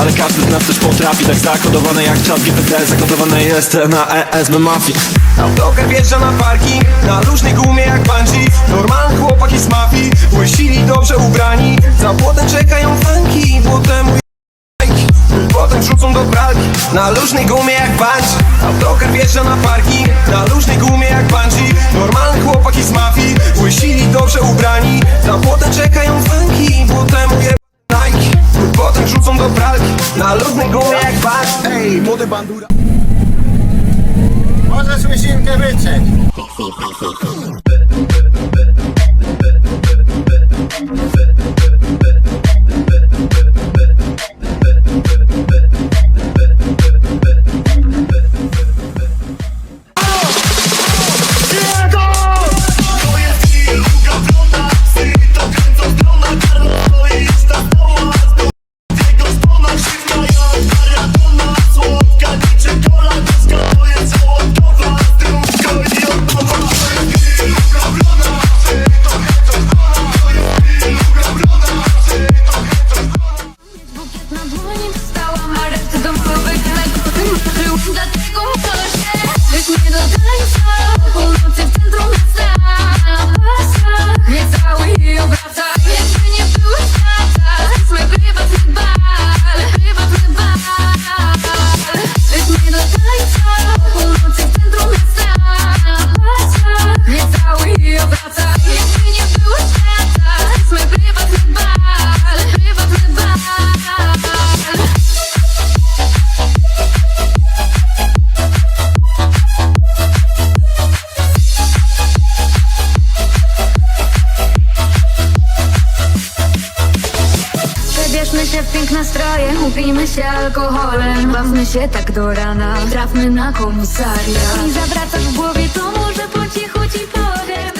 Ale każdy z nas też potrafi Tak zakodowane jak czat GPT Zakodowane jest na ESB Mafii. Autokar wjeżdża na parking Na luźnej gumie jak bungee. Normalny chłopaki z mafii Łysili dobrze ubrani. Za płotem czekają fanki Potem Potem wrzucą do pralki Na luźnej gumie jak bungee. Autokar wjeżdża na parking Na luźnej gumie jak bungee. Normalny chłopaki z mafii Łysili dobrze ubrani. Za płotem czekają fanki bandura Możesz łysinkę wyciąć. Przebierzmy się w piękne stroje, upijmy się alkoholem. Bawmy się tak do rana, trafmy na komisariat. I zawracasz w głowie, to może po cichu ci powiem